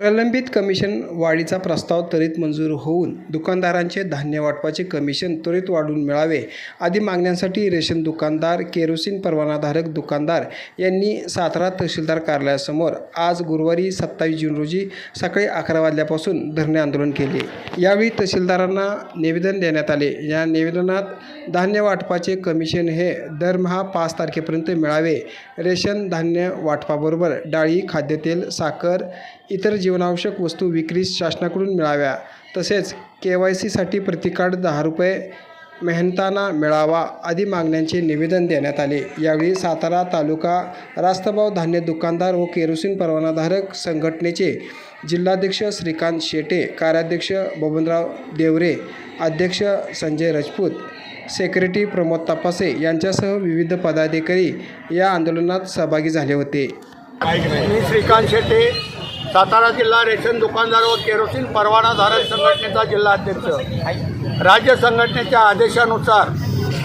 प्रलंबित कमिशन वाढीचा प्रस्ताव त्वरित मंजूर होऊन दुकानदारांचे धान्य वाटपाचे कमिशन त्वरित वाढवून मिळावे. आदी मागण्यांसाठी रेशन दुकानदार केरोसिन परवानाधारक दुकानदार यांनी सातारा तहसीलदार कार्यालयासमोर आज गुरुवारी सत्तावीस जून रोजी सकाळी अकरा वाजल्यापासून धरणे आंदोलन केले. यावेळी तहसीलदारांना निवेदन देण्यात आले. या निवेदनात धान्य वाटपाचे कमिशन हे दरमहा पाच तारखेपर्यंत मिळावे. रेशन धान्य वाटपाबरोबर डाळी खाद्यतेल साखर इतर जीवनावश्यक वस्तू विक्रीस शासनाकडून मिळाव्या. तसेच के वाय सीसाठी प्रतिकार्ड दहा रुपये मेहनताना मिळावा आदी मागण्यांचे निवेदन देण्यात आले. यावेळी सातारा तालुका रास्तभाव धान्य दुकानदार व केरोसिन परवानाधारक संघटनेचे जिल्हाध्यक्ष श्रीकांत शेटे कार्याध्यक्ष बबनराव देवरे अध्यक्ष संजय राजपूत सेक्रेटरी प्रमोद तपासे यांच्यासह विविध पदाधिकारी या आंदोलनात सहभागी झाले होते. मी श्रीकांत शेटे सातारा जिल्हा रेशन दुकानदार व केरोसिन परवानाधारक संघटनेचा जिल्हा अध्यक्ष राज्य संघटनेच्या आदेशानुसार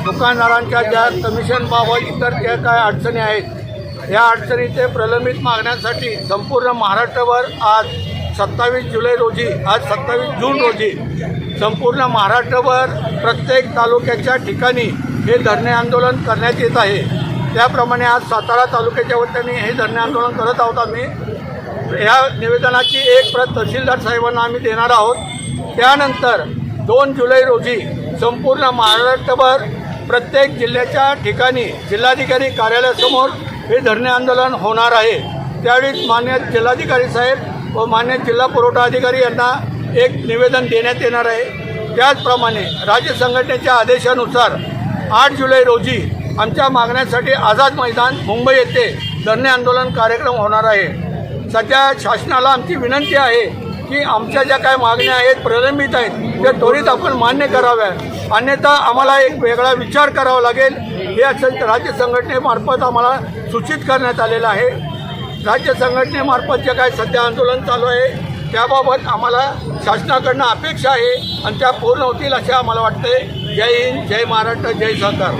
दुकानदारांच्या ज्या कमिशनबाबत इतर ज्या काय अडचणी आहेत या अडचणीचे प्रलंबित मागण्यांसाठी संपूर्ण महाराष्ट्रभर आज सत्तावीस जुलै रोजी आज सत्तावीस जून रोजी संपूर्ण महाराष्ट्रभर प्रत्येक तालुक्याच्या ठिकाणी हे धरणे आंदोलन करण्यात येत आहे. त्याप्रमाणे आज सातारा तालुक्याच्या वतीने हे धरणे आंदोलन करत आहोत आम्ही. या निवेदनाची एक प्रत तहसीलदार साहेबांना आम्ही देणार आहोत. त्यानंतर दोन जुलै रोजी संपूर्ण महाराष्ट्रभर प्रत्येक जिल्ह्याच्या ठिकाणी जिल्हाधिकारी कार्यालयासमोर हे धरणे आंदोलन होणार आहे. त्यावेळी मान्य जिल्हाधिकारी साहेब व मान्य जिल्हा पुरवठा अधिकारी यांना एक निवेदन देण्यात येणार आहे. त्याचप्रमाणे राज्य संघटनेच्या आदेशानुसार आठ जुलै रोजी आमच्या मागण्यासाठी आझाद मैदान मुंबई येथे धरणे आंदोलन कार्यक्रम होणार आहे. सध्या शासनाला आमची विनंती आहे की आमच्या ज्या काय मागण्या आहेत प्रलंबित आहेत त्या त्वरित आपण मान्य कराव्या अन्यथा आम्हाला एक वेगळा विचार करावा लागेल. हे असं राज्य संघटनेमार्फत आम्हाला सूचित करण्यात आलेलं आहे. राज्य संघटनेमार्फत जे काय सध्या आंदोलन चालू आहे त्याबाबत आम्हाला शासनाकडनं अपेक्षा आहे आणि त्या पूर्ण होतील असे आम्हाला वाटते जय हिंद जय महाराष्ट्र जय सरकार